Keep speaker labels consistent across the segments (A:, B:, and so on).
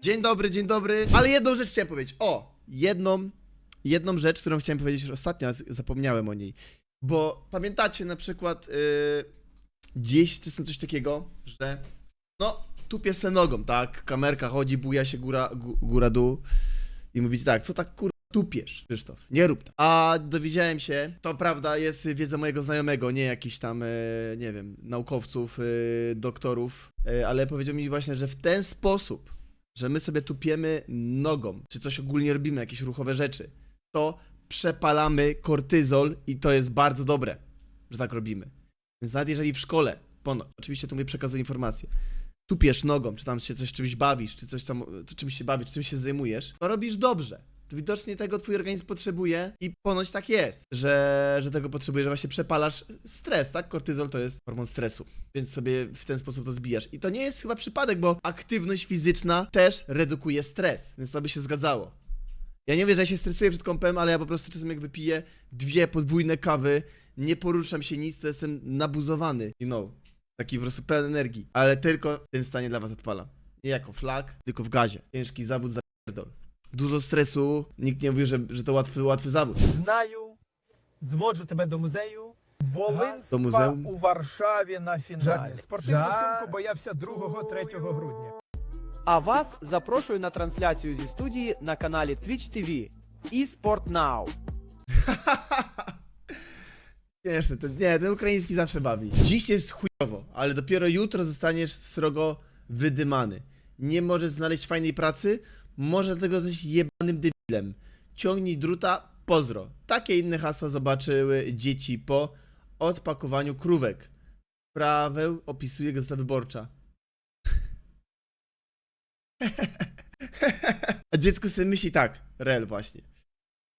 A: Dzień dobry, dzień dobry. Ale jedną rzecz chciałem powiedzieć. O, jedną, jedną rzecz, którą chciałem powiedzieć ostatnio, a zapomniałem o niej. Bo pamiętacie na przykład yy, gdzieś to jest coś takiego, że no, tupie se nogą, tak? Kamerka chodzi, buja się góra, gó- góra dół i mówicie tak, co tak kurwa tupiesz, Krzysztof, nie rób tak. A dowiedziałem się, to prawda jest wiedza mojego znajomego, nie jakichś tam, e, nie wiem, naukowców, e, doktorów, e, ale powiedział mi właśnie, że w ten sposób, że my sobie tupiemy nogą, czy coś ogólnie robimy, jakieś ruchowe rzeczy, to przepalamy kortyzol i to jest bardzo dobre, że tak robimy. Więc nawet jeżeli w szkole, ponoć, oczywiście to mówię przekazuję informacje, tupiesz nogą, czy tam się coś czymś bawisz, czy coś tam, czy czymś się bawisz, czy czymś się zajmujesz, to robisz dobrze. To widocznie tego twój organizm potrzebuje i ponoć tak jest, że, że tego potrzebuje, że właśnie przepalasz stres, tak? Kortyzol to jest hormon stresu, więc sobie w ten sposób to zbijasz. I to nie jest chyba przypadek, bo aktywność fizyczna też redukuje stres, więc to by się zgadzało. Ja nie wiem, że ja się stresuję przed kąpem, ale ja po prostu czasem jak wypiję dwie podwójne kawy, nie poruszam się nic, to jestem nabuzowany, you know. Taki po prostu pełen energii, ale tylko w tym stanie dla was odpalam. Nie jako flag, tylko w gazie. Ciężki zawód za pierdol Dużo stresu, nikt nie mówi, że, że to łatwy, łatwy zawód.
B: Знаю, зводжу тебе до музею. Волинська
A: До музею.
B: у Варшаві на фіналі.
C: Жартую.
B: Спортивну
C: Жартую.
B: сумку боявся 2-3 грудня.
C: А вас запрошую на трансляцію зі студії на каналі Twitch TV eSport Now.
A: Śmieszne, ten, nie, ten ukraiński zawsze bawi. Dziś jest chujowo, ale dopiero jutro zostaniesz srogo wydymany. Nie możesz znaleźć fajnej pracy, może dlatego jesteś jebanym debilem. Ciągnij druta, pozdro. Takie inne hasła zobaczyły dzieci po odpakowaniu krówek. Prawę opisuje Gazeta Wyborcza. A dziecko sobie myśli tak, rel właśnie.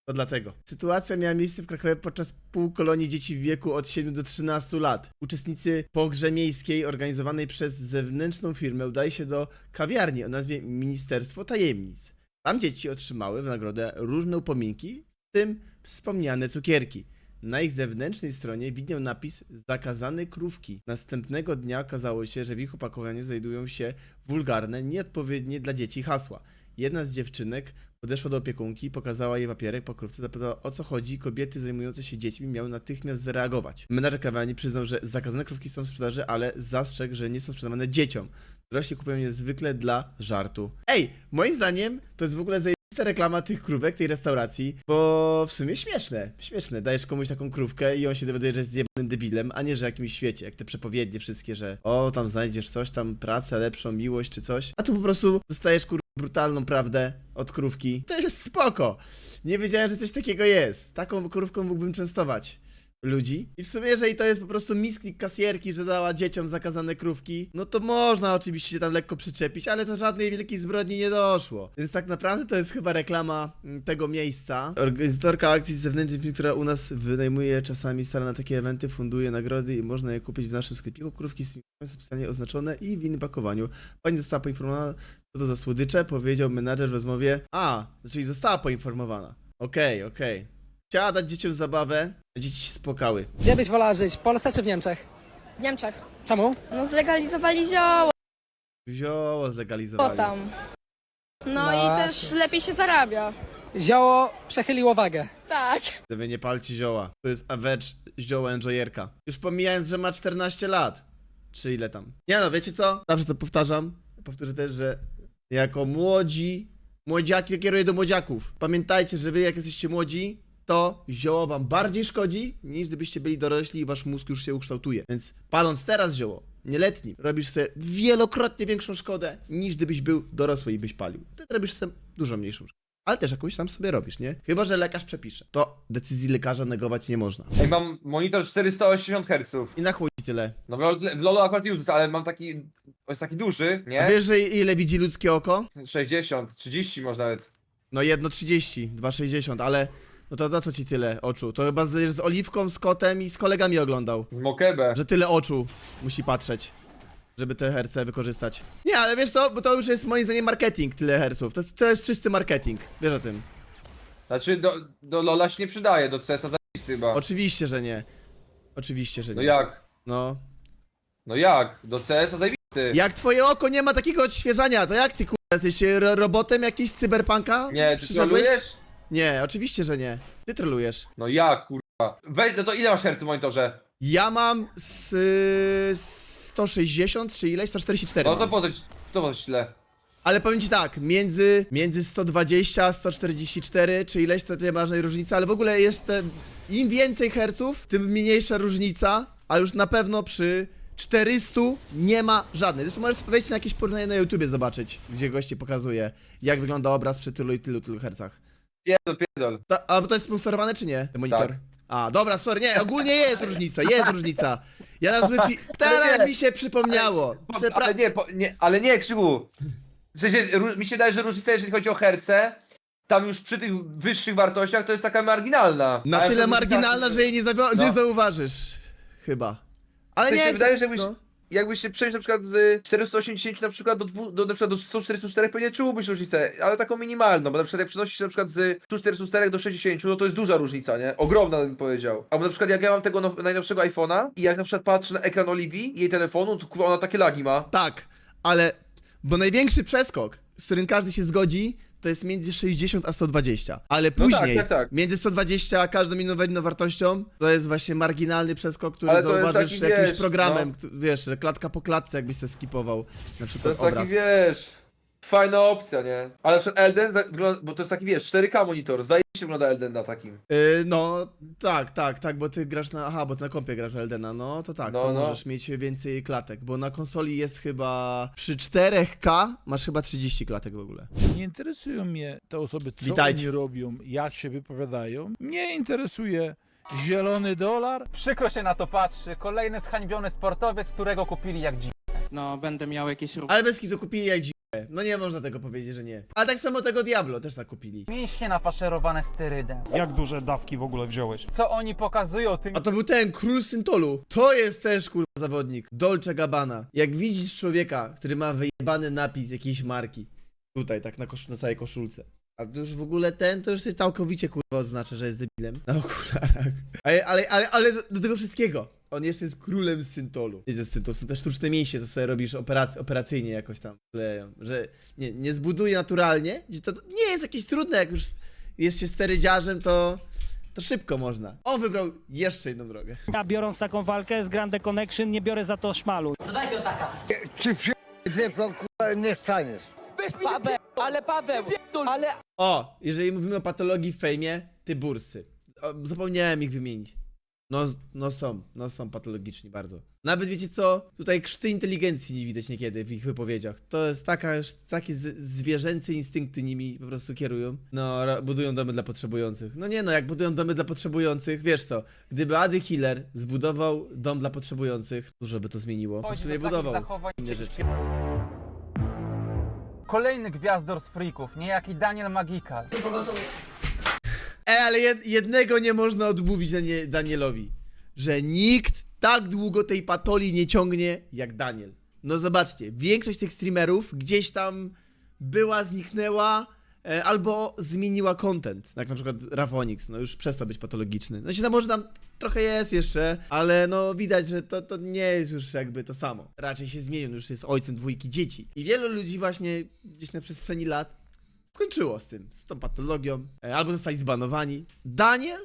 A: To dlatego. Sytuacja miała miejsce w Krakowie podczas półkolonii dzieci w wieku od 7 do 13 lat. Uczestnicy pogrze miejskiej organizowanej przez zewnętrzną firmę udali się do kawiarni o nazwie Ministerstwo Tajemnic. Tam dzieci otrzymały w nagrodę różne upominki, w tym wspomniane cukierki. Na ich zewnętrznej stronie widniał napis zakazane krówki. Następnego dnia okazało się, że w ich opakowaniu znajdują się wulgarne, nieodpowiednie dla dzieci hasła. Jedna z dziewczynek podeszła do opiekunki, pokazała jej papierek po krówce, zapytała o co chodzi. Kobiety zajmujące się dziećmi miały natychmiast zareagować. Menadżer kawiarni przyznał, że zakazane krówki są w sprzedaży, ale zastrzegł, że nie są sprzedawane dzieciom. Dorośli kupują je zwykle dla żartu. Ej, moim zdaniem to jest w ogóle zajebista reklama tych krówek, tej restauracji, bo w sumie śmieszne, śmieszne. Dajesz komuś taką krówkę i on się dowiaduje, że jest zjebanym debilem, a nie, że jakimś świecie, jak te przepowiednie wszystkie, że o, tam znajdziesz coś, tam pracę lepszą, miłość czy coś, a tu po prostu dostajesz kur brutalną prawdę od krówki. To jest spoko. Nie wiedziałem, że coś takiego jest. Taką krówką mógłbym częstować ludzi. I w sumie, jeżeli to jest po prostu misklik kasjerki, że dała dzieciom zakazane krówki, no to można oczywiście tam lekko przyczepić, ale to żadnej wielkiej zbrodni nie doszło. Więc tak naprawdę to jest chyba reklama mm, tego miejsca. Organizatorka akcji zewnętrznej, która u nas wynajmuje czasami salę na takie eventy, funduje nagrody i można je kupić w naszym sklepiku. Krówki z tym są specjalnie oznaczone i w innym pakowaniu. Pani została poinformowana, co to za słodycze, powiedział menadżer w rozmowie. A, czyli została poinformowana. Okej, okej. Chciała dać dzieciom zabawę, a dzieci się spłakały.
D: Gdzie byś wolała żyć? W Polsce czy w Niemczech?
E: W Niemczech.
D: Czemu?
E: No zlegalizowali zioło
A: Zioło zlegalizowali.
E: tam. No,
D: No
E: i
D: właśnie.
E: też lepiej się zarabia.
D: Zioło przechyliło wagę.
E: Tak.
A: Wy nie palcie zioła. To jest average zioła enjoyerka. Już pomijając, że ma 14 lat. Czy ile tam. Nie no, wiecie co? Zawsze to powtarzam. Powtórzę też, że jako młodzi, młodziaki, kieruję do młodziaków. Pamiętajcie, że wy jak jesteście młodzi, to zioło wam bardziej szkodzi, niż gdybyście byli dorośli i wasz mózg już się ukształtuje. Więc paląc teraz zioło, nieletnim, robisz sobie wielokrotnie większą szkodę, niż gdybyś był dorosły i byś palił. Ty robisz sobie dużo mniejszą szkodę. Ale też jakąś tam sobie robisz, nie? Chyba, że lekarz przepisze. To decyzji lekarza negować nie można.
F: Ej, mam monitor 480 Hz.
A: I na chuj ci tyle.
F: No w LoL- w LoLu akurat uses, ale mam taki, jest taki duży,
A: A
F: nie?
A: wiesz, że ile widzi ludzkie oko?
F: 60, 30 może nawet.
A: No 1,30, 2,60, ale no to na co ci tyle oczu? To chyba z, z Oliwką, z kotem i z kolegami oglądał.
F: Z Mokebe.
A: Że tyle oczu musi patrzeć, żeby te herce wykorzystać. Nie, ale wiesz co, bo to już jest moim zdaniem marketing, tyle herców. To, jest- to jest czysty marketing, wiesz o tym.
F: Znaczy do, do LoLa się nie przydaje, do CS-a zajebisty chyba.
A: Oczywiście, że nie. Oczywiście, że nie.
F: No jak?
A: No.
F: No jak? Do CS-a zajebisty.
A: Jak twoje oko nie ma takiego odświeżania, to jak ty kur... jesteś ro robotem jakiś z cyberpunka?
F: Nie, ty
A: Przyszedłeś?
F: trolujesz?
A: Nie, oczywiście, że nie. Ty trolujesz.
F: No jak, kurwa. Weź, no to ile masz hercy w monitorze?
A: Ja mam z, y, 160 czy ileś? 144
F: No to
A: mam.
F: po to, źle.
A: Ale powiem ci tak, między, między 120 a 144 czy ileś to nie ma żadnej różnicy, ale w ogóle jeszcze im więcej herców, tym mniejsza różnica, a już na pewno przy 400 nie ma żadnej. Zresztą możesz wejść na jakieś porównanie na YouTubie zobaczyć, gdzie goście pokazuje, jak wygląda obraz przy tylu i tylu, tylu hercach.
F: Pierdol, pierdol.
A: Ta, a to jest sponsorowane czy nie? Ten monitor?
F: Tak.
A: A, dobra, sorry, nie, ogólnie jest różnica, jest różnica. Ja na zły fi... Teraz
F: nie.
A: mi się przypomniało. Przepra...
F: Ale nie, po, nie, ale nie, Krzygu. W sensie, ró- mi się wydaje, że różnica, jeżeli chodzi o herce, tam już przy tych wyższych wartościach to jest taka marginalna.
A: Na
F: A
A: tyle
F: sobie
A: marginalna, że jej nie, zawi-
F: No.
A: nie zauważysz. Chyba. Ale
F: W sensie
A: nie,
F: wydaje, że jakbyś,
A: no.
F: Jakbyś się przeniósł na przykład z 480 na przykład do, dwu, do, na przykład do 144 pewnie czułbyś różnicę, ale taką minimalną, bo na przykład jak przenosisz się na przykład z 144 do 60, no to jest duża różnica, nie? Ogromna bym powiedział. Albo na przykład jak ja mam tego now, najnowszego iPhone'a i jak na przykład patrzę na ekran Oliwii, jej telefonu, to kurwa ona takie lagi ma.
A: Tak, ale... Bo największy przeskok, z którym każdy się zgodzi, to jest między 60 a 120. Ale
F: No tak,
A: później,
F: tak, tak.
A: między 120 a każdą inną inną wartością, to jest właśnie marginalny przeskok, który
F: Ale to jest
A: zauważysz
F: taki,
A: jakimś
F: wiesz,
A: programem,
F: no.
A: wiesz, klatka po klatce jakbyś se skipował na
F: To
A: przykład
F: jest
A: obraz.
F: taki, wiesz, fajna opcja, nie? Ale na przykład Elden, za- wygląda, bo to jest taki, wiesz, 4K monitor, zajebiście wygląda Elden na takim.
A: Yy, no, tak, tak, tak, bo ty grasz na. Aha, bo ty na kompie grasz w Eldena, no to tak,
F: No,
A: to
F: no.
A: możesz mieć więcej klatek, bo na konsoli jest chyba. Przy 4K masz chyba 30 klatek w ogóle.
G: Nie interesują mnie te osoby, co
A: Witajcie.
G: oni robią, jak się wypowiadają. Mnie interesuje zielony dolar,
H: Przykro się na to patrzy. Kolejny zhańbiony sportowiec, którego kupili jak dziś.
I: No, będę miał jakieś
A: Ale bez kitu kupili jak dziwne. No nie można tego powiedzieć, że nie. Ale tak samo tego Diablo też tak kupili.
H: Mięśnie nafaszerowane sterydem.
J: Jak duże dawki w ogóle wziąłeś?
H: Co oni pokazują tymi
A: A to był ten król Syntolu. To jest też kurwa zawodnik. Dolce Gabbana. Jak widzisz człowieka, który ma wyjebany napis jakiejś marki. Tutaj, tak na, kosz- na całej koszulce. A to już w ogóle ten, to już się całkowicie kurwa oznacza, że jest debilem. Na okularach. Ale, ale, ale, ale do, do tego wszystkiego. On jeszcze jest królem Syntolu. Nie, to, to są te sztuczne mięśnie, co sobie robisz operac operacyjnie jakoś tam. kleją. Że nie, nie zbuduje naturalnie. Gdzie to nie jest jakieś trudne, jak już jest się sterydziarzem, to... To szybko można. On wybrał jeszcze jedną drogę.
K: Ja biorąc taką walkę z Grande Connection, nie biorę za to szmalu.
C: Paweł, ale Paweł, ale
A: O, jeżeli mówimy o patologii w fejmie, ty bursy. O, zapomniałem ich wymienić. No, no są, no są patologiczni bardzo. Nawet wiecie co? Tutaj krzty inteligencji nie widać niekiedy w ich wypowiedziach. To jest taka już, takie z, zwierzęce instynkty nimi po prostu kierują. No, ra- budują domy dla potrzebujących. No nie no, jak budują domy dla potrzebujących, wiesz co? Gdyby Ady Hiller zbudował dom dla potrzebujących, dużo by to zmieniło. Nie
H: takich
A: budował
H: zachowań
A: inne rzeczy.
H: Kolejny gwiazdor z freaków, niejaki Daniel Magikal.
A: E, ale jed, jednego nie można odmówić Danie, Danielowi. Że nikt tak długo tej patoli nie ciągnie jak Daniel. No zobaczcie, większość tych streamerów gdzieś tam była, zniknęła, albo zmieniła content. Jak na przykład Rafonix, no już przestał być patologiczny. No się tam może tam trochę jest jeszcze, ale no widać, że to, to nie jest już jakby to samo. Raczej się zmienił, już jest ojcem dwójki dzieci. I wielu ludzi właśnie gdzieś na przestrzeni lat skończyło z tym, z tą patologią, e, albo zostali zbanowani. Daniel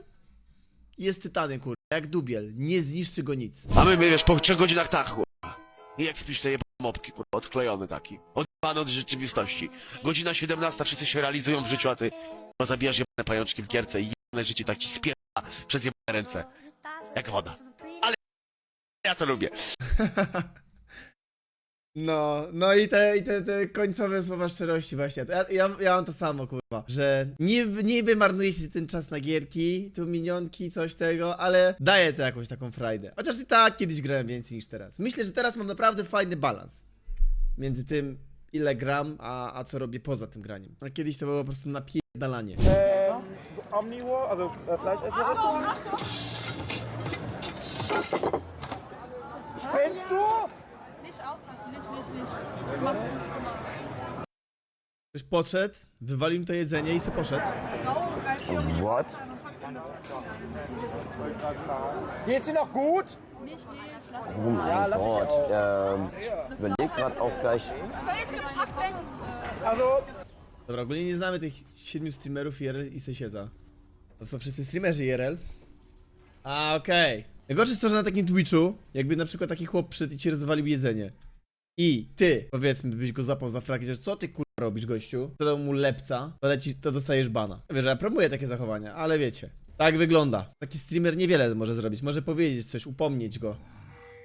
A: jest tytanem, kurwa, jak dubiel, nie zniszczy go nic.
L: A my, my wiesz, po trzech godzinach tak. Jak spisz te mopki, kurwa, odklejony taki. Odbany od rzeczywistości. Godzina 17, wszyscy się realizują w życiu, a ty kurwa, zabijasz jebane pajączki w gierce i jebane życie tak ci spiera przez jebane ręce. Jak woda. Ale ja to lubię.
A: No, no i te, i te, te końcowe słowa szczerości właśnie. Ja, ja, ja mam to samo, kurwa, że niby, niby marnuje się ten czas na gierki, tu minionki, coś tego, ale daje to jakąś taką frajdę. Chociaż i tak kiedyś grałem więcej niż teraz. Myślę, że teraz mam naprawdę fajny balans między tym, ile gram, a, a co robię poza tym graniem. A kiedyś to było po prostu napierdalanie.
B: Omniwo, also äh. Spinnst du?
A: Ktoś podszedł, wywalił mi to jedzenie i se poszedł.
B: Geht's dir noch gut?
I: Ja, lass mich auch.
E: Soll jetzt gepackt werden?
A: Dobra, ogólnie nie znamy tych siedmiu streamerów IRL i Sejsiedza. To są wszyscy streamerzy IRL? A, okej. Najgorsze jest to, że na takim Twitchu, jakby na przykład taki chłop przyszedł i ci rozwalił jedzenie. I ty, powiedzmy, byś go zapał za fraki, że co ty kur... robisz, gościu? To dał mu lepca, to, leci, to dostajesz bana. Wiesz, że ja promuję takie zachowania, ale wiecie. Tak wygląda. Taki streamer niewiele może zrobić. Może powiedzieć coś, upomnieć go.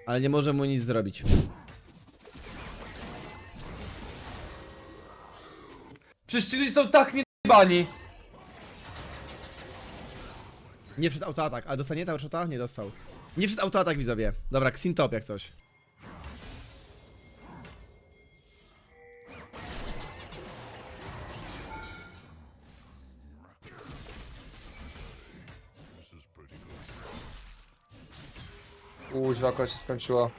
A: Ale nie może mu nic zrobić.
F: Przecież ci ludzie są tak niebani.
A: Nie wszedł autoatak, ale dostanie ta shota? Nie dostał. Nie wszedł autoatak widzowie. Dobra, Xintop jak coś.
F: Uźwa, akurat się skończyło.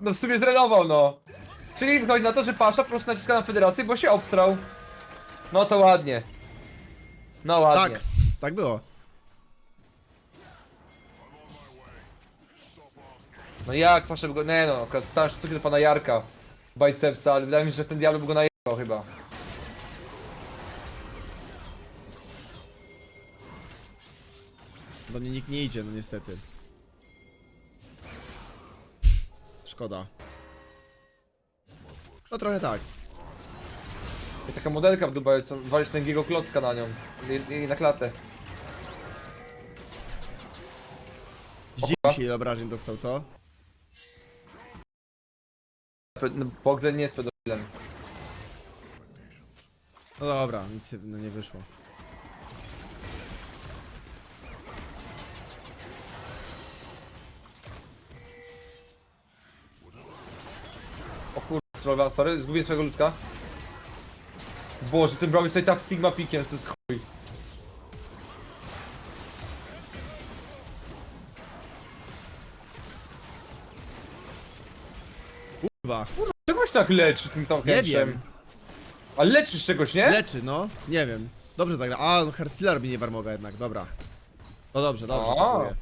F: No w sumie zrenował, no. Czyli wychodzi na to, że Pasza po prostu naciska na federację, bo się obstrał. No to ładnie. No ładnie.
A: Tak, tak było.
F: No jak by go... Nie no, akurat szacunkiem do pana Jarka. Bicepsa, ale wydaje mi się, że ten diabeł by go najebał chyba.
A: Do mnie nikt nie idzie, no niestety. Szkoda. No trochę tak.
F: I taka modelka w Dubaju, co walisz tęgiego klocka na nią. I, i na klatę.
A: Zdziwił się ile obrażeń dostał, co?
F: No, Bogdan nie jest pedofilem.
A: No dobra, nic nie- no nie wyszło.
F: O kurwa, sorry, zgubię swojego ludka. Boże, ten jest tutaj tak Sigma pikiem, że to jest chuj.
A: Kurwa.
F: Czegoś tak leczy tym tam
A: Nie wiem.
F: Ale leczysz czegoś, nie?
A: Leczy, no. Nie wiem. Dobrze zagra. A, no Herstila robi nie Warmoga jednak, dobra. No dobrze, dobrze.
F: A.
A: dziękuję.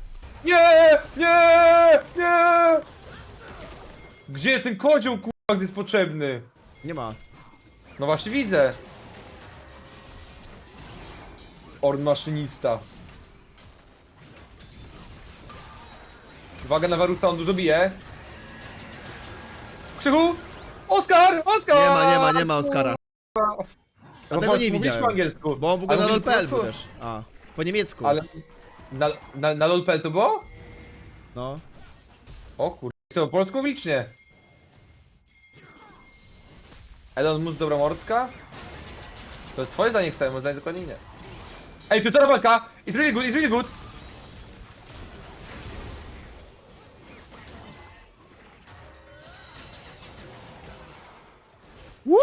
F: Nie! Nie! Nie! Gdzie jest ten kozioł, kurwa, gdy jest potrzebny?
A: Nie ma.
F: No właśnie widzę. Orn maszynista. Uwaga na Warusa, on dużo bije. Krzychu! Oskar! Oskar!
A: Nie ma, nie ma, nie ma Oscara.
F: No
A: Dlatego nie widziałem.
F: po angielsku.
A: Bo on w ogóle
F: Ale
A: na
F: mówili po
A: LOL.pl był też. A, po niemiecku.
F: Ale na, na, na LOL.pl to było?
A: No.
F: O kur... Co, po polsku licznie. Elon Musk dobra mordka? To jest twoje zdanie, chcę, moje zdanie dokładnie nie. Ej, Piotra walka! It's really good, it's really good!
A: Woo!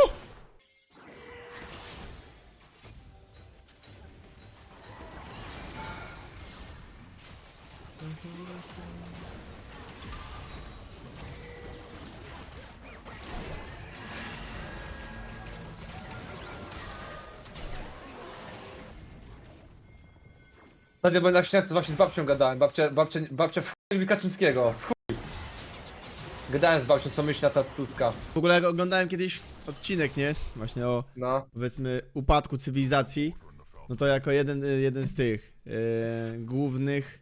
A: Mhm.
F: Ostatnio byłem na to właśnie z babcią gadałem. Babcia, babcia, babcia w chuj lubi Kaczyńskiego. W chuj. Gadałem z babcią, co myśli na ta Tuska.
A: W ogóle jak oglądałem kiedyś odcinek, nie? Właśnie o,
F: No.
A: powiedzmy, upadku cywilizacji. No to jako jeden, jeden z tych yy, głównych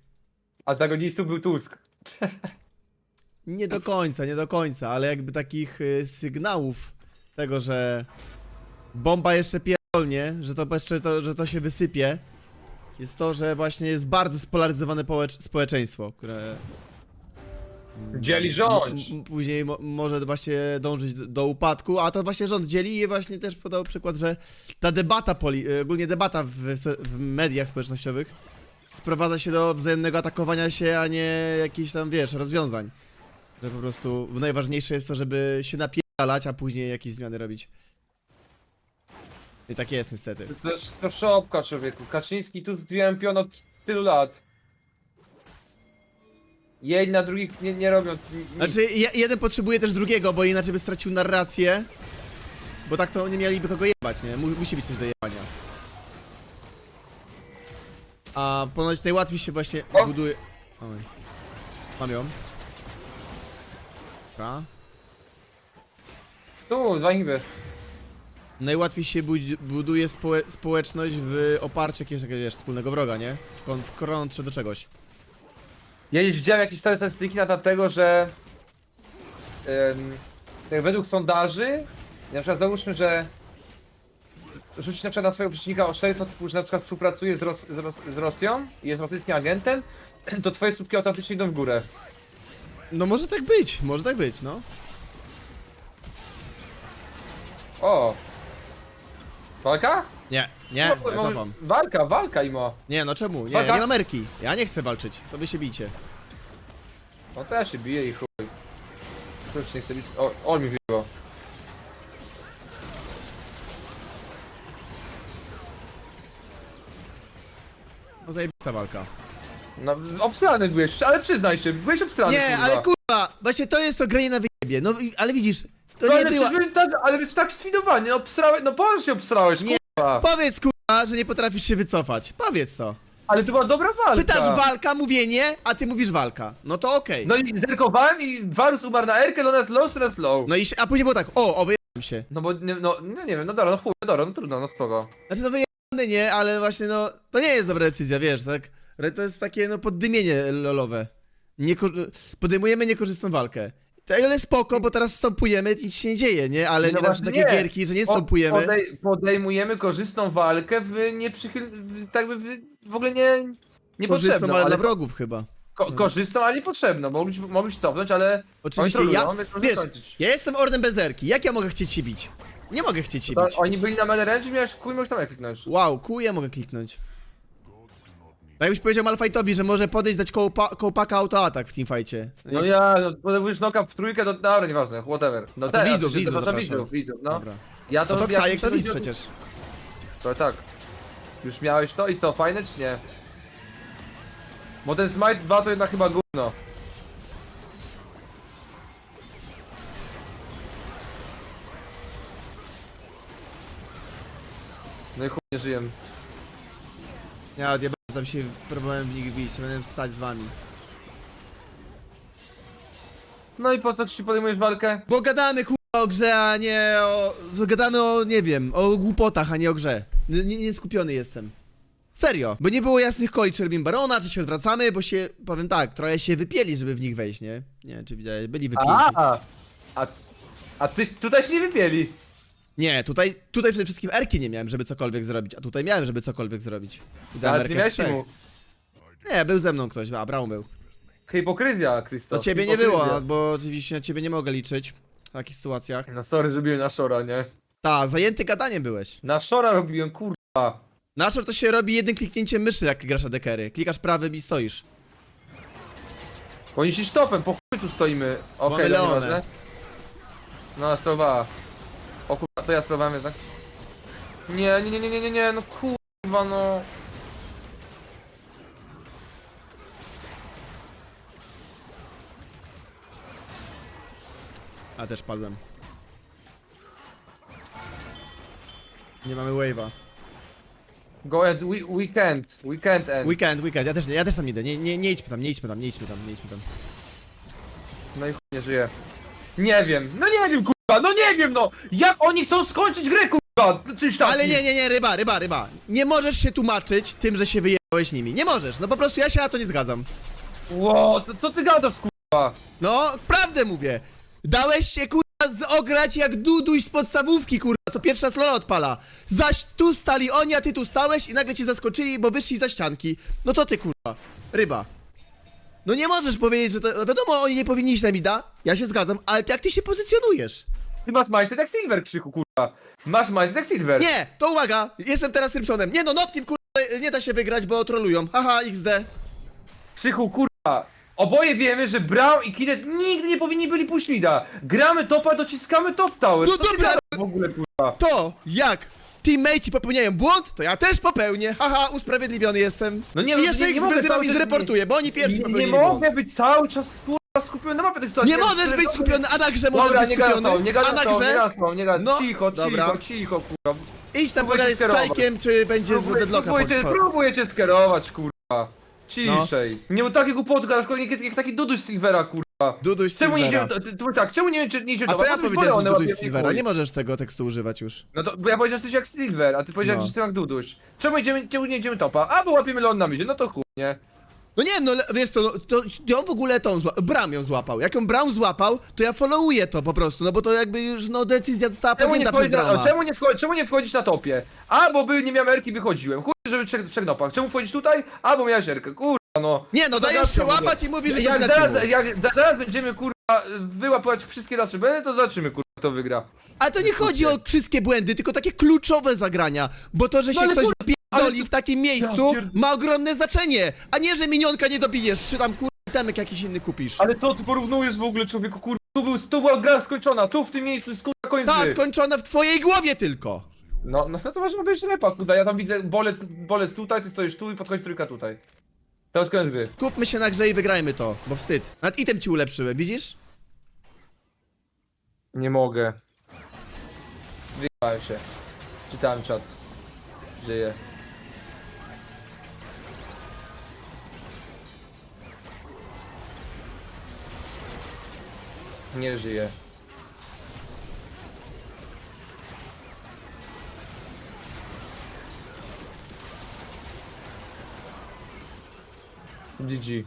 F: Antagonistów był Tusk.
A: Nie do końca, nie do końca, ale jakby takich y, sygnałów tego, że bomba jeszcze pierdolnie, że to jeszcze to, że to się wysypie, jest to, że właśnie jest bardzo spolaryzowane połecz- społeczeństwo, które mm,
F: Dzieli
A: m- później mo może właśnie dążyć do, do upadku, a to właśnie rząd dzieli i właśnie też podał przykład, że ta debata, poli- y, ogólnie debata w, w mediach społecznościowych sprowadza się do wzajemnego atakowania się, a nie jakichś tam, wiesz, rozwiązań. Że po prostu najważniejsze jest to, żeby się napierdalać, a później jakieś zmiany robić. I tak jest niestety.
F: To wszystko szopka, człowieku. Kaczyński tu zdjąłem pion od tylu lat. Jedni na drugich nie, nie robią nic.
A: Znaczy, je, jeden potrzebuje też drugiego, bo inaczej by stracił narrację. Bo tak to nie mieliby kogo jebać, nie? Mu, musi być coś do jebania. A ponoć najłatwiej się właśnie
F: O!
A: buduje... Oj. Mam ją. Dobra.
F: Tu, dwa inhiby.
A: Najłatwiej się bud- buduje społe społeczność w oparciu jakiegoś wiesz, wspólnego wroga, nie? W, kon w kontrze do czegoś.
F: Ja gdzieś widziałem jakieś stare statystyki na temat tego, że tak według sondaży, na przykład załóżmy, że rzucić na przykład na swojego przeciwnika oszczerstwo typu, że na przykład współpracuje z, Ros z, Ros z Rosją i jest rosyjskim agentem, to twoje słupki automatycznie idą w górę.
A: No może tak być, może tak być, no.
F: O! Walka?
A: Nie, nie,
F: No,
A: ja
F: może-
A: cofam.
F: walka, walka imo.
A: Nie, no czemu? Nie,
F: Walka?
A: nie ma Ameryki. Ja nie chcę walczyć, to wy się bijcie.
F: No to ja się biję i chuj. Ktoś nie chce bić. O, on mi wybiło.
A: No zajebista walka.
F: No, obsrany byłeś, ale przyznaj się, byłeś obsrany.
A: Nie,
F: kurwa.
A: ale kurwa, właśnie to jest to granie na wyjebie. No i- ale widzisz, to
F: No,
A: nie
F: ale
A: była...
F: przecież tak, ale jest tak sfidowany, no obsrałeś, no powiedz się obsrałeś,
A: Nie.
F: kurwa.
A: Powiedz kurwa, że nie potrafisz się wycofać. Powiedz to.
F: Ale to była dobra walka.
A: Pytasz walka, mówię nie, a ty mówisz walka. No to okej.
F: No i zerkowałem i Varus umarł na Erkę, no nas low, nas low.
A: No i się- a później było tak, o, o wyjebałem się.
F: No bo, nie, no, no nie wiem, no dobra, no chuj, no dobra, no trudno, no spoko.
A: Znaczy no wyjebane nie, ale właśnie no, to nie jest dobra decyzja, wiesz, tak? Ale To jest takie no poddymienie lolowe. Nieko podejmujemy niekorzystną walkę. To ale spoko, bo teraz stąpujemy, nic się nie dzieje, nie? Ale
F: No
A: nie na
F: właśnie
A: takie
F: nie.
A: gierki, że nie stąpujemy.
F: Podej podejmujemy korzystną walkę w nieprzychyl... w- tak by w, w ogóle nie...
A: Korzystną,
F: Niepotrzebną,
A: ale
F: ale
A: dla wrogów chyba.
F: ko korzystną, ale niepotrzebną, mogli, mogli cofnąć, ale...
A: Oczywiście
F: oni
A: ja,
F: więc można
A: wiesz, ja jestem Ordem Bezerki, jak ja mogę chcieć się bić? Nie mogę chcieć się
F: To,
A: bić.
F: oni byli na Menerędzie i miałeś kuj, możesz tam kliknąć.
A: Wow, kół ja mogę kliknąć. Tak jakbyś powiedział Malfightowi, że może podejść dać kołpa, kołpaka autoatak w teamfightie.
F: No ja, no, podejmujesz noka w trójkę, to dobra, nieważne, whatever. No
A: to
F: teraz,
A: widzów, widzów,
F: przepraszam,
A: zapraszam.
F: widzów, widzów, no.
A: Dobra.
F: Ja to,
A: No to
F: jak
A: Ksajek to widz przecież.
F: To tak. Już miałeś to i co, fajne czy nie? Bo ten Smite 2 to jednak chyba gówno. No i chuj nie żyję.
A: Ja odjebałem, tam się próbowałem w nich bić, będę stać z wami.
F: No i po co ci podejmujesz walkę?
A: Bo gadamy kurwa o grze, a nie o... Gadamy o, nie wiem, o głupotach, a nie o grze. N- Nie, nie skupiony jestem. Serio, bo nie było jasnych koli, czy robimy Barona, czy się odwracamy, bo się, powiem tak, trochę się wypieli, żeby w nich wejść, nie? Nie wiem, czy widziałeś, byli wypięci.
F: A, a, a ty tutaj się nie wypieli.
A: Nie, tutaj, tutaj przede wszystkim Erki nie miałem, żeby cokolwiek zrobić, a tutaj miałem, żeby cokolwiek zrobić. I dałem
F: Ale ty
A: Erkę
F: miałeś mu.
A: Nie, był ze mną ktoś, a Braun był.
F: Hipokryzja, Krzysztof.
A: No ciebie nie
F: hipokryzja.
A: było, bo oczywiście na ciebie nie mogę liczyć w takich sytuacjach.
F: No sorry, że biłem na Shora, nie?
A: Ta, zajęty gadaniem byłeś.
F: Na Shora robiłem, kurwa.
A: Naszor to się robi jednym kliknięciem myszy, jak grasz dekery. Klikasz prawym i stoisz.
F: Oni się stopem, po chuj tu stoimy. Okej,
A: Mamy
F: okay,
A: Leonę.
F: nieważne. No. To ja astrowałem jednak. Nie, nie, nie, nie, nie, nie, nie, no kurwa, no.
A: A też padłem. Nie mamy wave'a.
F: Go and we, we can't, we can't end.
A: Weekend, weekend, ja też, ja też tam idę. Nie, nie, nie idźmy tam, nie idźmy tam, nie idźmy tam, nie idźmy tam.
F: No i chuj nie żyje. Nie wiem, no nie wiem kurwa, no nie wiem no! Jak oni chcą skończyć grę kurwa? Czyś taki.
A: Ale nie, nie, nie, ryba, ryba, ryba. Nie możesz się tłumaczyć tym, że się wyjebałeś nimi. Nie możesz, no po prostu ja się na to nie zgadzam.
F: Ło, to co ty gadasz kurwa?
A: No, prawdę mówię. Dałeś się kurwa ograć jak duduś z podstawówki kurwa, co pierwsza slola odpala. Zaś tu stali oni, a ty tu stałeś i nagle cię zaskoczyli, bo wyszli za ścianki. No to ty kurwa, ryba. No nie możesz powiedzieć, że to... Wiadomo, oni nie powinni iść na mida, ja się zgadzam, ale jak ty się pozycjonujesz?
F: Ty masz mindset jak Silver krzyku kurwa. Masz mindset jak Silver.
A: Nie, to uwaga, jestem teraz Simpsonem. Nie no, Noptim kurwa, nie da się wygrać, bo trolują. Haha, XD.
F: Krzychu, kurwa! Oboje wiemy, że Brown i Kinet nigdy nie powinni byli pójść mida. Gramy topa, dociskamy top tower.
A: No
F: Co ty
A: dobra.
F: gadasz w ogóle, kurwa?
A: To, jak teammateci popełniają błąd, to ja też popełnię. Haha, usprawiedliwiony jestem.
F: No nie,
A: I
F: no,
A: jeszcze
F: nie-
A: ich
F: mogę
A: wyzywam
F: cały
A: i
F: czas-
A: zreportuję, bo oni pierwsi
F: Nie,
A: popełnili
F: nie mogę być cały czas kurwa skupiony na mapie tych sytuacji.
A: Nie możesz być skupiony, a na grze możesz
F: Dobra,
A: być
F: nie
A: skupiony.
F: nie
A: a na
F: tobą, nie
A: grze?
F: tobą, nie gadam.
A: No,
F: cicho,
A: dobra.
F: cicho, cicho, kurwa.
A: Idź tam
F: Próbuję
A: z. Cajkiem, czy będzie z
F: Próbuję,
A: deadlocka.
F: próbuję, cię,
A: po- po-
F: próbuję cię skierować, kurwa. Ciszej. Nie mów takie głupoty, gadasz jak, jak, jak taki duduś z Silvera, kurwa.
A: Duduś
F: Czemu nie
A: Silvera.
F: idziemy, to, to, tak, czemu nie, nie, idziemy
A: A to ja powiedziałem, że Duduś Silvera, nie możesz tego tekstu używać już.
F: No to bo ja powiedziałem, że jesteś jak Silver, a ty powiedziałeś,
A: No.
F: że jestem jak Duduś. Czemu idziemy, czemu nie idziemy topa? A, bo łapiemy lon na midzie, no to chuj, nie?
A: No nie no, le- wiesz co, no, to, to on w ogóle tą zła... Bram ją złapał. Jak ją Bram złapał, to ja followuję to po prostu, no bo to jakby już, no decyzja została
F: Czemu nie,
A: podjęta przez
F: na,
A: Brama.
F: czemu, nie wchodzi, czemu nie wchodzisz na topie? A, bo by nie miałem erki, wychodziłem. Chuj, żeby trzech, trzech nopach. Czemu wchodzisz tutaj? A, bo miałeś erkę, kurwa, no.
A: Nie no,
F: To
A: dajesz się łapać i mówisz, że to
F: jak zaraz, jak da- zaraz będziemy, kurwa, wyłapywać wszystkie nasze błędy, to zobaczymy, kurwa, kto wygra.
A: Ale to nie chodzi o wszystkie błędy, tylko takie kluczowe zagrania. Bo to, że się
F: ale
A: ktoś
F: kurwa,
A: pierdoli
F: ale
A: w takim miejscu,
F: pierd-
A: ma ogromne znaczenie. A nie, że minionka nie dobijesz, czy tam kurwa temek jakiś inny kupisz.
F: Ale co ty porównujesz w ogóle, człowieku, kurwa? Tu, był, tu była gra skończona, tu w tym miejscu jest kurwa koniec
A: Ta,
F: gry.
A: skończona w twojej głowie tylko.
F: No, no to można być repa, kurwa, ja tam widzę bolec, bolec tutaj, ty stoisz tu i podchodzi trójka tutaj. To jest koniec gry.
A: Kupmy się na grze i wygrajmy to, bo wstyd. Nawet item ci ulepszyłem, widzisz?
F: Nie mogę. Wyjechałem się. Czytałem czat. Żyję. Nie żyję. GG.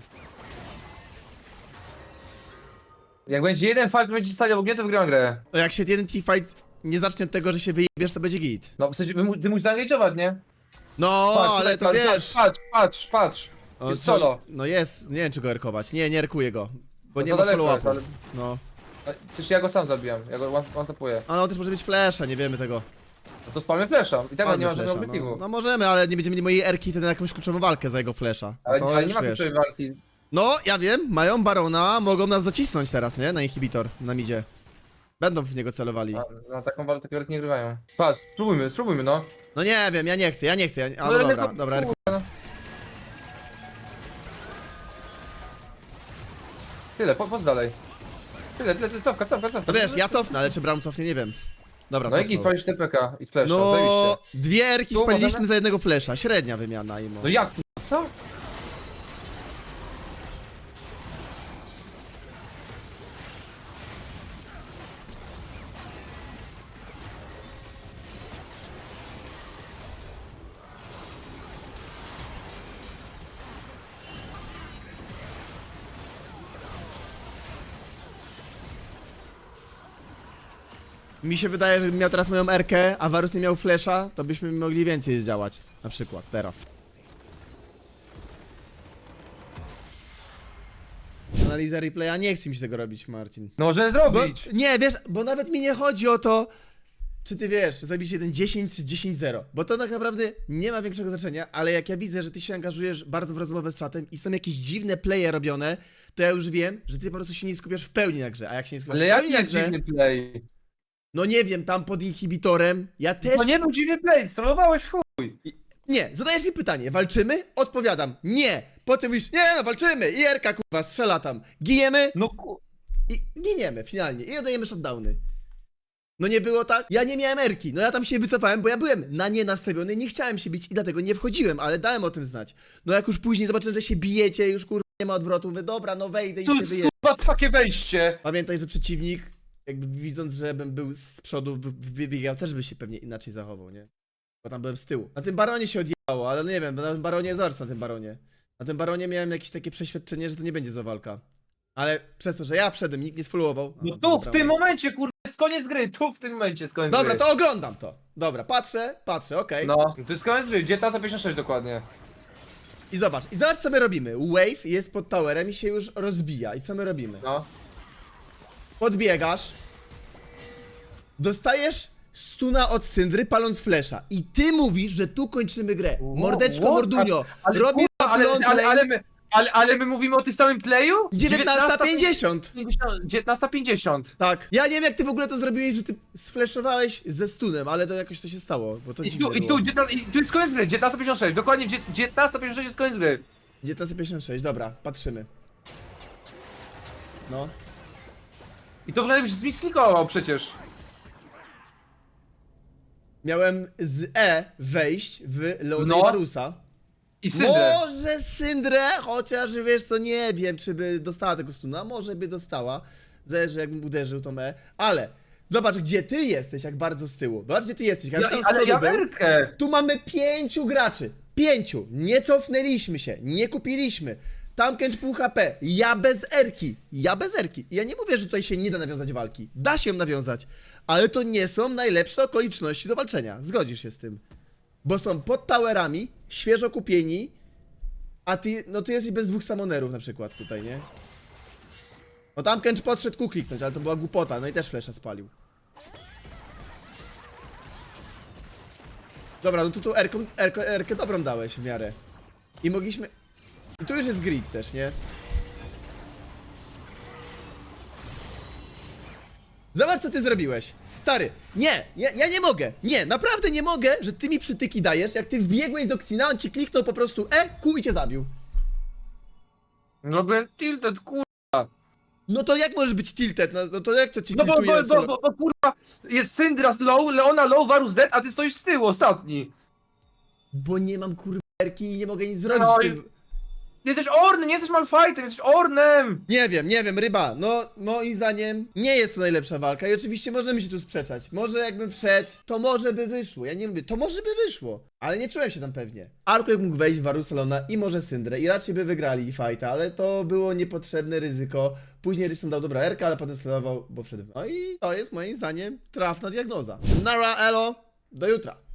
F: Jak będzie jeden fight, będzie stanie w ogóle, to wygram grę.
A: To jak się jeden teamfight nie zacznie od tego, że się wyjebiesz, to będzie git.
F: No w sensie, wy mu- ty musisz zaangażować, nie?
A: No,
F: Patrz,
A: ale to
F: patrz,
A: wiesz.
F: Patrz, patrz, patrz.
A: O,
F: jest
A: co-
F: solo.
A: No jest, nie wiem czy go erkować. Nie, nie erkuję go. Bo
F: No
A: nie
F: to
A: ma
F: daleko
A: follow
F: jest,
A: upu
F: ale-
A: No.
F: No, Przecież ja go sam zabijam, ja go one- one-tapuję.
A: A no też może być flasha, nie wiemy tego.
F: No to spalmy flasha. I tak
A: Palmy
F: nie ma żadnego
A: flasha,
F: obiektywu.
A: no. no możemy, ale nie będziemy mieli mojej erki wtedy na jakąś kluczową walkę za jego flasha. No
F: ale
A: to
F: ale
A: już
F: nie ma
A: wiesz.
F: kluczowej walki.
A: No, ja wiem, mają barona, mogą nas zacisnąć teraz, nie? Na inhibitor, na midzie. Będą w niego celowali.
F: Na, na taką walkę takie walki nie grywają. Patrz, spróbujmy, spróbujmy, no.
A: No nie wiem, ja nie chcę, ja nie chcę. Ja... A
F: No,
A: no dobra, dobra, erku.
F: Tyle, po, po dalej. Tyle, tyle, tyle, cofka, cofka, cofka.
A: No wiesz, ja cofnę, ale czy Bram cofnie, nie wiem. Dobra,
F: No jak i
A: cofnął.
F: spalisz TPK i flasha,
A: No,
F: zajebiście.
A: dwie erki
F: Tu
A: spaliliśmy
F: możemy?
A: za jednego flasha, średnia wymiana im.
F: No jak, co?
A: Mi się wydaje, że miał teraz moją erkę, a Varus nie miał flasha, to byśmy mogli więcej zdziałać. Na przykład, teraz. Analiza replaya, nie chce mi się tego robić, Marcin.
F: No możemy
A: Bo,
F: zrobić.
A: nie, wiesz, bo nawet mi nie chodzi o to, czy ty wiesz, zabić jeden 10 czy 10-0, bo to tak naprawdę nie ma większego znaczenia, ale jak ja widzę, że ty się angażujesz bardzo w rozmowę z czatem i są jakieś dziwne playe robione, to ja już wiem, że ty po prostu się nie skupiasz w pełni na grze, a jak się nie skupiasz
F: Ale
A: w
F: jaki
A: pełni na
F: jest
A: grze,
F: dziwny play?
A: No nie wiem, tam pod inhibitorem, ja też...
F: To nie był dziwny play, strollowałeś w chuj.
A: Nie, zadajesz mi pytanie, walczymy? Odpowiadam, nie. Potem mówisz, nie no, walczymy, i Erka kurwa strzela tam. Giniemy
F: No ku...
A: i giniemy finalnie i oddajemy shutdowny. No nie było tak? Ja nie miałem Erki, no ja tam się wycofałem, bo ja byłem na nie nastawiony, nie chciałem się bić i dlatego nie wchodziłem, ale dałem o tym znać. No jak już później zobaczyłem, że się bijecie, już kurwa nie ma odwrotu, mówię, dobra, no wejdę i się wyje...
F: kurwa takie wejście?
A: Pamiętaj, że przeciwnik, jakby widząc, że bym był z przodu, wy- wybiegał, też by się pewnie inaczej zachował, nie? Bo tam byłem z tyłu. Na tym baronie się odjechało, ale no nie wiem, bo na tym baronie, zobacz na tym baronie. Na tym baronie miałem jakieś takie przeświadczenie, że to nie będzie zła walka. Ale przez to, że ja wszedłem, nikt nie sfollowował.
F: No
A: a,
F: tu, w tym momencie, kurwa, jest koniec gry, tu w tym momencie jest koniec
A: Dobra,
F: gry.
A: to oglądam to. Dobra, patrzę, patrzę, okej.
F: No, to jest koniec gry, 1956 dokładnie.
A: I zobacz, i zobacz co my robimy. Wave jest pod towerem i się już rozbija. I co my robimy?
F: No.
A: Podbiegasz, dostajesz stuna od Syndry paląc flesza i ty mówisz, że tu kończymy grę. Mordeczko
F: What?
A: Mordunio,
F: Ale,
A: robi
F: kurwa, ale, ale,
A: lane.
F: ale, my, Ale, ale my mówimy o tym samym playu?
A: 19.50!
F: 19.50.
A: Tak. Ja nie wiem jak ty w ogóle to zrobiłeś, że ty sfleszowałeś ze stunem, ale to jakoś to się stało, bo to
F: I tu, i tu, 19 i tu jest koniec gry, 19.56, dokładnie dzie- 19.56 jest koniec gry.
A: 19.56, dobra, patrzymy. No.
F: I to jakbyś zmislikował przecież.
A: Miałem z E wejść w Leona
F: No.
A: i
F: Syndrę.
A: Może Syndrę, chociaż wiesz co, nie wiem, czy by dostała tego stuna, może by dostała. Zależy jakbym uderzył tą E, ale zobacz gdzie ty jesteś, jak bardzo z tyłu. Zobacz gdzie ty jesteś, jak
F: Ja,
A: tam z
F: ale
A: przodu
F: ja
A: był. Tu mamy pięciu graczy. Pięciu. Nie cofnęliśmy się, nie kupiliśmy. Tam Kench pół HP, ja bez erki, ja bez erki. Ja nie mówię, że tutaj się nie da nawiązać walki. Da się ją nawiązać, ale to nie są najlepsze okoliczności do walczenia. Zgodzisz się z tym. Bo są pod towerami, świeżo kupieni, a ty, no ty jesteś bez dwóch samonerów na przykład tutaj, nie? No tam Kench podszedł ku kliknąć, ale to była głupota, no i też flesza spalił. Dobra, no tu Erkę, Erkę, Erkę dobrą dałeś w miarę. I mogliśmy... I tu już jest grid też, nie? Zobacz co ty zrobiłeś. Stary, nie, ja, ja nie mogę. Nie, naprawdę nie mogę, że ty mi przytyki dajesz, jak ty wbiegłeś do Xina, on ci kliknął po prostu E, Q i cię zabił.
F: No byłem tilted, kur...
A: No to jak możesz być tilted? No, no to jak to ci
F: No bo, bo, bo,
A: solo-
F: bo, bo kurwa, jest low, Leona low, Varus dead, a ty stoisz z tyłu, ostatni.
A: Bo nie mam kurwerki i nie mogę nic zrobić
F: No
A: z tym.
F: Jesteś Ornem, nie jesteś Malfightem, jesteś Ornem!
A: Nie wiem, nie wiem, ryba. No, moim zdaniem nie jest to najlepsza walka i oczywiście możemy się tu sprzeczać. Może jakbym wszedł, to może by wyszło. Ja nie mówię, to może by wyszło, ale nie czułem się tam pewnie. Arklek mógł wejść w Varusalona i może Syndrę i raczej by wygrali fighta, ale to było niepotrzebne ryzyko. Później Rybson dał dobra Erka, ale potem sterował, bo wszedł. No i to jest moim zdaniem trafna diagnoza. Nara, elo, do jutra.